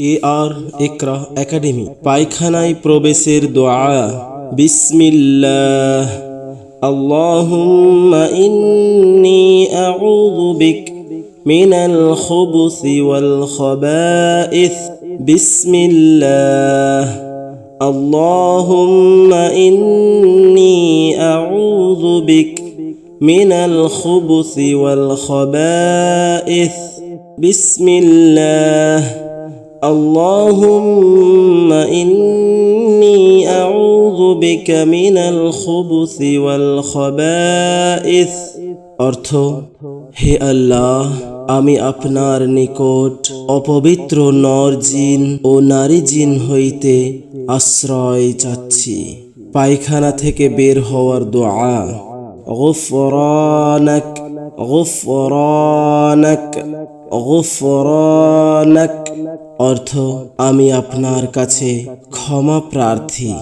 এ আর ইকরা academy পায়খানায় প্রবেশের দোয়া বিসমিল্লাহ اللهم إني أعوذ بك من الخبث والخبائث بسم الله اللهم إني أعوذ بك من الخبث والخبائث بسم الله اللهم إني أعوذ بك من الخبث والخبائث অর্থ হে আল্লাহ আমি আপনার নিকট অপবিত্র নর জিন ও নারী জিন হইতে আশ্রয় চাচ্ছি পায়খানা থেকে বের হওয়ার দোয়া غفرانك গুফরানাক গুফরানাক অর্থ আমি আপনার কাছে ক্ষমা প্রার্থী।